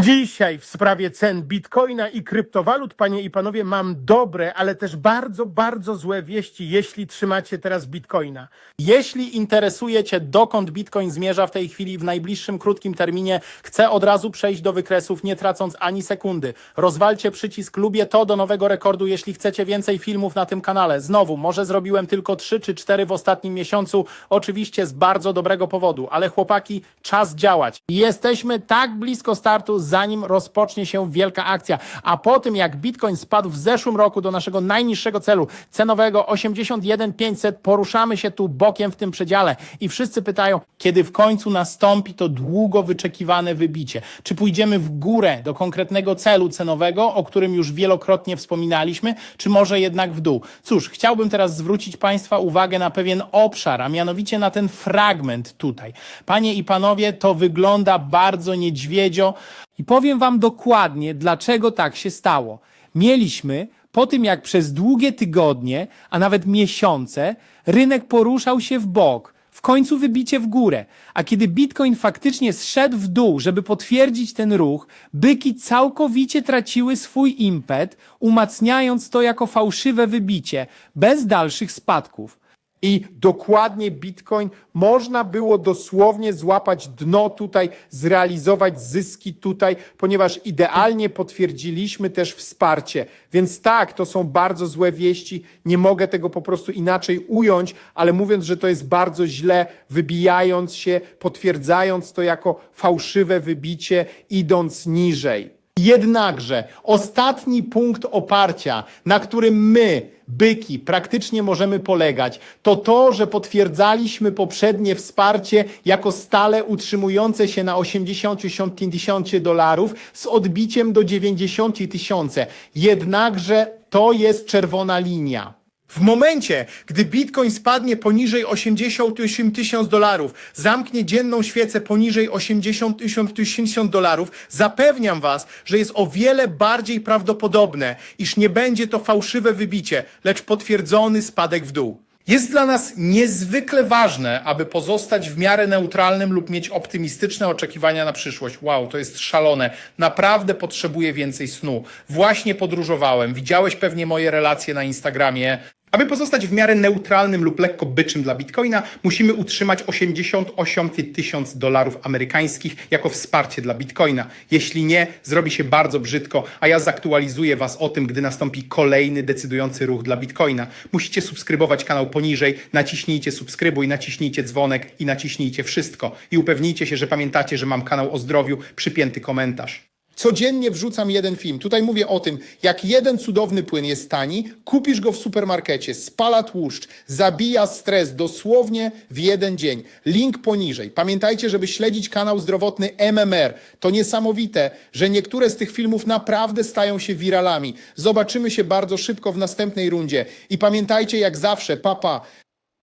Dzisiaj w sprawie cen bitcoina i kryptowalut, panie i panowie, mam dobre, ale też bardzo, bardzo złe wieści, jeśli trzymacie teraz bitcoina. Jeśli interesuje Cię, dokąd Bitcoin zmierza w tej chwili w najbliższym krótkim terminie, chcę od razu przejść do wykresów, nie tracąc ani sekundy. Rozwalcie przycisk lubię to do nowego rekordu, jeśli chcecie więcej filmów na tym kanale. Znowu, może zrobiłem tylko 3 czy 4 w ostatnim miesiącu, oczywiście z bardzo dobrego powodu, ale chłopaki, czas działać. Jesteśmy tak blisko startu, zanim rozpocznie się wielka akcja. A po tym, jak Bitcoin spadł w zeszłym roku do naszego najniższego celu cenowego 81500, poruszamy się tu bokiem w tym przedziale i wszyscy pytają, kiedy w końcu nastąpi to długo wyczekiwane wybicie. Czy pójdziemy w górę do konkretnego celu cenowego, o którym już wielokrotnie wspominaliśmy, czy może jednak w dół? Cóż, chciałbym teraz zwrócić Państwa uwagę na pewien obszar, a mianowicie na ten fragment tutaj. Panie i panowie, to wygląda bardzo niedźwiedzio i powiem Wam dokładnie, dlaczego tak się stało. Mieliśmy po tym, jak przez długie tygodnie, a nawet miesiące, rynek poruszał się w bok, w końcu wybicie w górę. A kiedy Bitcoin faktycznie zszedł w dół, żeby potwierdzić ten ruch, byki całkowicie traciły swój impet, umacniając to jako fałszywe wybicie, bez dalszych spadków. I dokładnie Bitcoin można było dosłownie złapać dno tutaj, zrealizować zyski tutaj, ponieważ idealnie potwierdziliśmy też wsparcie. Więc tak, to są bardzo złe wieści. Nie mogę tego po prostu inaczej ująć, ale mówiąc, że to jest bardzo źle, wybijając się, potwierdzając to jako fałszywe wybicie, idąc niżej. Jednakże ostatni punkt oparcia, na którym my, byki, praktycznie możemy polegać, to to, że potwierdzaliśmy poprzednie wsparcie jako stale utrzymujące się na 80 tysięcy dolarów z odbiciem do 90 tysięcy. Jednakże to jest czerwona linia. W momencie, gdy Bitcoin spadnie poniżej 88 tysięcy dolarów, zamknie dzienną świecę poniżej 88 tysięcy dolarów, zapewniam Was, że jest o wiele bardziej prawdopodobne, iż nie będzie to fałszywe wybicie, lecz potwierdzony spadek w dół. Jest dla nas niezwykle ważne, aby pozostać w miarę neutralnym lub mieć optymistyczne oczekiwania na przyszłość. Wow, to jest szalone. Naprawdę potrzebuję więcej snu. Właśnie podróżowałem. Widziałeś pewnie moje relacje na Instagramie. Aby pozostać w miarę neutralnym lub lekko byczym dla Bitcoina, musimy utrzymać 88 tysięcy dolarów amerykańskich jako wsparcie dla Bitcoina. Jeśli nie, zrobi się bardzo brzydko, a ja zaktualizuję Was o tym, gdy nastąpi kolejny decydujący ruch dla Bitcoina. Musicie subskrybować kanał poniżej, naciśnijcie subskrybuj, naciśnijcie dzwonek i naciśnijcie wszystko. I upewnijcie się, że pamiętacie, że mam kanał o zdrowiu, przypięty komentarz. Codziennie wrzucam jeden film. Tutaj mówię o tym, jak jeden cudowny płyn jest tani, kupisz go w supermarkecie, spala tłuszcz, zabija stres dosłownie w jeden dzień. Link poniżej. Pamiętajcie, żeby śledzić kanał zdrowotny MMR. To niesamowite, że niektóre z tych filmów naprawdę stają się wiralami. Zobaczymy się bardzo szybko w następnej rundzie. I pamiętajcie, jak zawsze, papa,